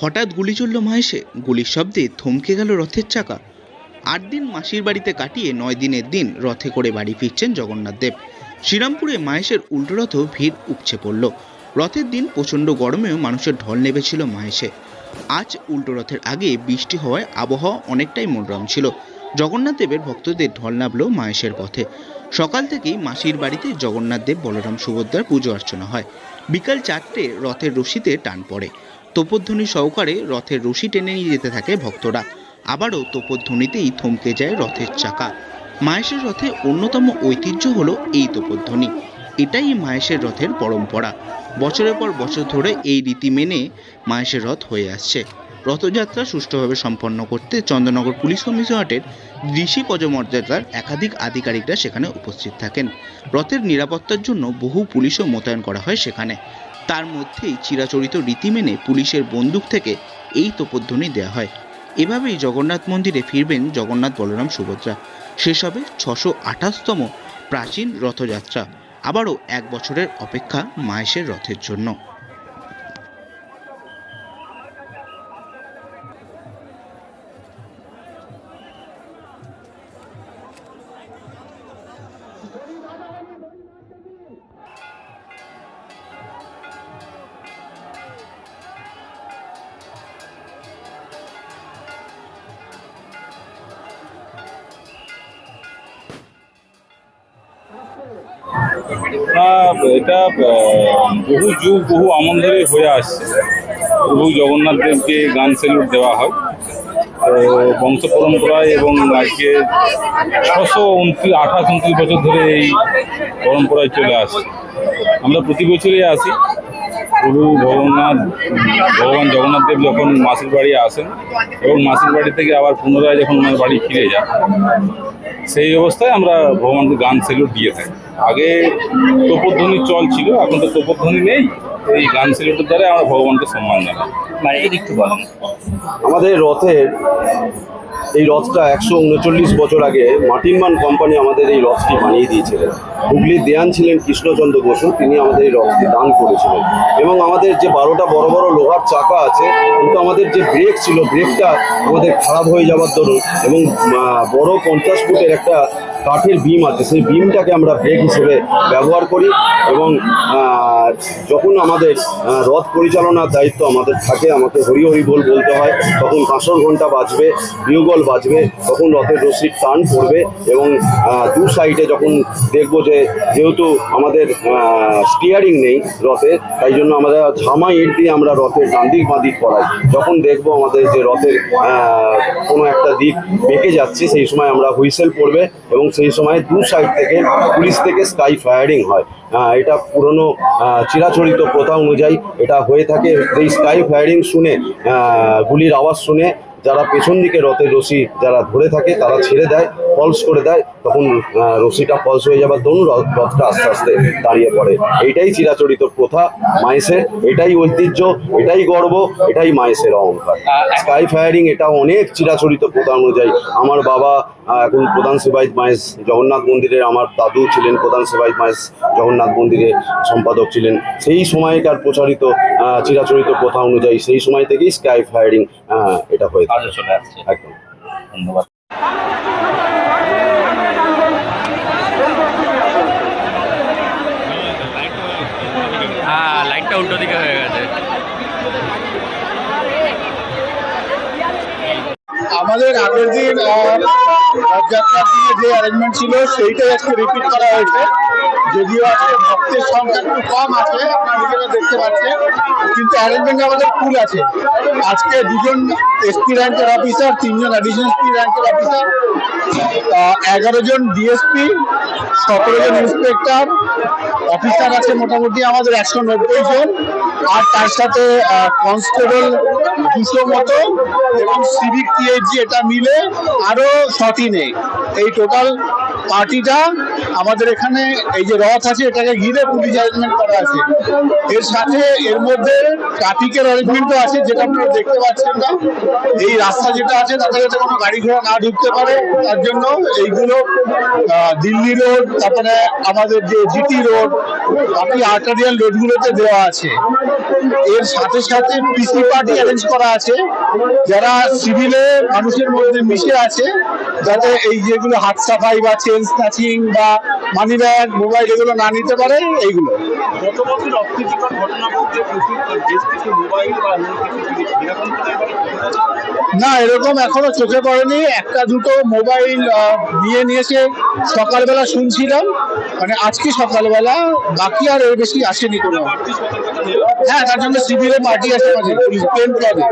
হঠাৎ গুলি চলল মাহেশে। গুলির শব্দে থমকে গেল রথের চাকা। আট দিন মাসির বাড়িতে কাটিয়ে নয় দিনের দিন রথে করে বাড়ি ফিরছেন জগন্নাথ দেব। শ্রীরামপুরে মাহেশের উল্টো রথও ভিড় উপচে পড়ল। রথের দিন প্রচণ্ড গরমেও মানুষের ঢল নেমেছিল মাহেশে। আজ উল্টো রথের আগে বৃষ্টি হওয়ায় আবহাওয়া অনেকটাই মনোরম ছিল। জগন্নাথ দেবের ভক্তদের ঢল নামল মাহেশের পথে। সকাল থেকেই মাসির বাড়িতে জগন্নাথ দেব, বলরাম সুভদ্রার পুজো অর্চনা হয়। বিকাল চারটে রথের রশিতে টান পড়ে। তোপধ্বনি সহকারে রথের রশি টেনে নিয়ে যেতে থাকে ভক্তরা। আবারও তোপধ্বনিতেই থমকে যায় রথের চাকা। মাহেশের রথে অন্যতম ঐতিহ্য হলো এই তোপধ্বনি। এটাই মাহেশের রথের পরম্পরা। বছরের পর বছর ধরে এই রীতি মেনে মাহেশের রথ হয়ে আসছে। রথযাত্রা সুষ্ঠুভাবে সম্পন্ন করতে চন্দ্রনগর পুলিশ কমিশনারেটের ঋষি পদমর্যাদার একাধিক আধিকারিকরা সেখানে উপস্থিত থাকেন। রথের নিরাপত্তার জন্য বহু পুলিশও মোতায়েন করা হয় সেখানে। তার মধ্যেই চিরাচরিত রীতি মেনে পুলিশের বন্দুক থেকে এই তোপধ্বনি দেওয়া হয়। এভাবেই জগন্নাথ মন্দিরে ফিরবেন জগন্নাথ বলরাম সুভদ্রা। শেষ হবে ছশো আঠাশতম প্রাচীন রথযাত্রা। আবারও এক বছরের অপেক্ষা মায়েশের রথের জন্য। এটা বহু যুগ, বহু আমন ধরে হয়ে আসছে। প্রভু জগন্নাথ দেবকে গান সেলুট দেওয়া হয়। তো, বংশ পরম্পরায় এবং আজকে ছশো উনত্রিশ, আঠাশ, উনত্রিশ বছর ধরে এই পরম্পরায় চলে আসছে। আমরা প্রতি বছরই আসি। প্রভু ভগন্নাথ ভগবান জগন্নাথ দেব যখন মাসির বাড়ি আসেন এবং মাসির বাড়ি থেকে আবার পুনরায় যখন ওনার বাড়ি ফিরে যান সেই অবস্থায় আমরা ভগবানকে গান সেলুট দিয়ে থাকি। আগে তোপধ্বনির চল ছিল এখন তো তোপধ্বনি নেই এই গান সেলুটের দ্বারা আমরা ভগবানকে সম্মান জানাই। মানে এটা একটু বলেন। আমাদের রথের এই রথটা একশো উনচল্লিশ বছর আগে মাটিমান কোম্পানি আমাদের এই রথটি বানিয়ে দিয়েছিলেন। হুগলির দেয়ান ছিলেন কৃষ্ণচন্দ্র বসু, তিনি আমাদের এই রথটি দান করেছিলেন। এবং আমাদের যে বারোটা বড় বড় লোহার চাকা আছে, কিন্তু আমাদের যে ব্রেক ছিল ব্রেকটা আমাদের খারাপ হয়ে যাওয়ার দরুন এবং বড় পঞ্চাশ ফুটের একটা কাঠের বিম আছে, সেই বিমটাকে আমরা ব্রেক হিসেবে ব্যবহার করি এবং যখন আমাদের রথ পরিচালনার দায়িত্ব আমাদের থাকে, আমাকে হরি হরি বল বলতে হয়, তখন কাঁসর ঘণ্টা বাজবে বিউগল বাজবে, তখন রথের রশির টান পড়বে এবং দু সাইডে যখন দেখব যে যেহেতু আমাদের স্টিয়ারিং নেই রথে তাই জন্য আমরা ঝামা ইট দিয়ে আমরা রথের ডান দিক দিক করাই। যখন দেখব আমাদের যে রথের কোনো একটা দিক বেঁকে যাচ্ছে, সেই সময় আমরা হুইসেল পড়বে এবং সেই সময় দু সাইড থেকে পুলিশ থেকে স্কাই ফায়ারিং হয়। এটা পুরনো চিরাচরিত প্রথা অনুযায়ী এটা হয়ে থাকে। এই স্কাই ফায়ারিং শুনে গুলির আওয়াজ শুনে যারা পেছন দিকে রথের রশি যারা ধরে থাকে, তারা ছেড়ে দেয় ফলস করে দেয়। তখন রশিটা ফলস হয়ে যাবার দরুন রথ- রথটা আস্তে আস্তে দাঁড়িয়ে পড়ে। এইটাই চিরাচরিত প্রথা মাইসের এটাই ঐতিহ্য এটাই গর্ব এটাই মাইসের অহংকার। স্কাই ফায়ারিং এটা অনেক চিরাচরিত প্রথা অনুযায়ী। আমার বাবা এখন প্রধান সেবায়ত মায়েস জগন্নাথ মন্দিরের আমার দাদু ছিলেন প্রধান সেবায়ত মায়েস জগন্নাথ মন্দিরের সম্পাদক ছিলেন। সেই সময়কার প্রচারিত চিরাচরিত প্রথা অনুযায়ী সেই সময় থেকেই স্কাই ফায়ারিং এটা হয়ে থাকে। একদম। ধন্যবাদ। লাইটটা উল্টো দিকে হয়ে গেছে। আমাদের আগের দিন যে অ্যারেঞ্জমেন্ট ছিল, সেইটাই আজকে রিপিট করা হয়েছে। যদিও আজকে একটু কম আছে দেখতে কিন্তু অ্যারেঞ্জমেন্ট আমাদের ফুল আছে। আজকে দুজন র্যাঙ্কের অফিসার তিনজন র্যাঙ্কের অফিসার এগারো জন ডিএসপি সতেরো জন ইন্সপেক্টর অফিসার আছে মোটামুটি আমাদের একশো নব্বই জন, আর তার সাথে কনস্টেবল দুশো মতো এবং সিভিক টিএইচজি এটা মিলে আরও শটিনে এই টোটাল পার্টিটা আমাদের এখানে এই যে রথ আছে, এটাকে ঘিরে পুলিশ অ্যারেঞ্জমেন্ট করা আছে। এর সাথে এর মধ্যে ট্রাফিকের অ্যারেঞ্জমেন্টও আছে, যেটা আপনারা দেখতে পাচ্ছেন না। এই রাস্তা যেটা আছে, তাতে যাতে কোনো গাড়ি ঘোড়া না ঢুকতে পারে, তার জন্য এইগুলো দিল্লি রোড, তারপরে আমাদের যে জিটি রোড, বাকি আর্টারিয়াল রোডগুলোতে দেওয়া আছে। এর সাথে সাথে পিসি পার্টি অ্যারেঞ্জ করা আছে। যারা সিভিলে মানুষের মধ্যে মিশে আছে, যাতে এই যেগুলো হাত সাফাই বা চেন স্ন্যাচিং বা মানি ব্যাগ মোবাইল এগুলো না নিতে পারে এইগুলো। গত বছর অপ্রীতিকর ঘটনা বলতে বেশ কিছু মোবাইল বা অন্য কিছু জিনিস এরকম কি এবার না এরকম এখনও চোখে পড়েনি। একটা দুটো মোবাইল নিয়ে নিয়েছে সকালবেলা শুনছিলাম। মানে আজকে সকালবেলা বাকি আর এর বেশি আসেনি কোনো। হ্যাঁ তার জন্য আমাদের পুলিশ প্লেন ক্লাবে